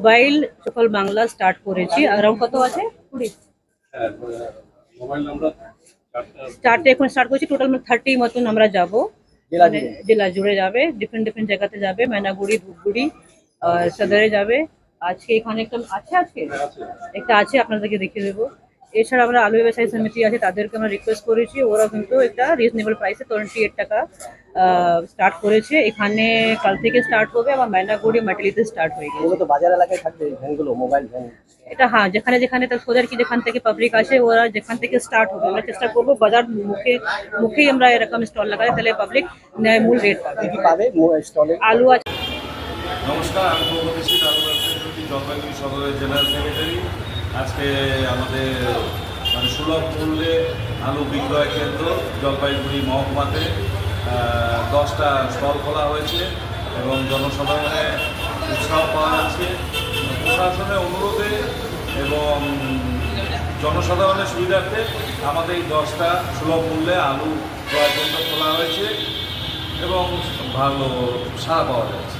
Mobile সকল Bangla start করেছি। Around কত আছে? কুড়ি। হ্যাঁ, মোবাইল নাম্বার চারটা চারটে এখন স্টার্ট করেছি। টোটাল থার্টি মতন আমরা যাব। জেলা মানে জুড়ে। যাবে। ডিফারেন্ট ডিফারেন্ট জায়গাতে যাবে। ময়নাগুড়ি ধূপগুড়ি আর সদরে যাবে। আজকে এখানে একটা আছে আজকে? একটা আছে আপনাদেরকে দেখিয়ে দেবো। এছাড়া আমরা আলু ব্যবসায়ী সমিতি আছে তাদেরকে আমরা রিকোয়েস্ট করেছি। ওরা কিন্তু একটা রিজনেবল প্রাইসে টোয়েন্টি এইট টাকা স্টার্ট করেছে। এখানে কাল থেকে স্টার্ট হবে আবার ময়নাগুড়ি মাটিলিতে স্টার্ট হয়ে গেছে। তো বাজার এলাকায় থাকবে ভ্যানগুলো মোবাইল ভ্যান। এটা হ্যাঁ যেখানে যেখানে তার সোজার কি যেখান থেকে পাবলিক আসে ওরা যেখান থেকে স্টার্ট হবে আমরা চেষ্টা করব বাজার মুখে মুখেই আমরা এরকম স্টল লাগাই তাহলে পাবলিক ন্যায় মূল রেট পাবে। আলু আছে। নমস্কার আমি জলপাইগুড়ি সদরের জেনারেল সেক্রেটারি। আজকে আমাদের মানে সুলভ মূল্যে আলু বিক্রয় কেন্দ্র, জলপাইগুড়ি মহকুমাতে দশটা স্টল খোলা হয়েছে এবং জনসাধারণে উৎসাহ পাওয়া যাচ্ছে। প্রশাসনের অনুরোধে এবং জনসাধারণের সুবিধার্থে আমাদের এই দশটা সুলভ মূল্যে আলু ক্রয় কেন্দ্র খোলা হয়েছে এবং ভালো সাড়া পাওয়া যাচ্ছে।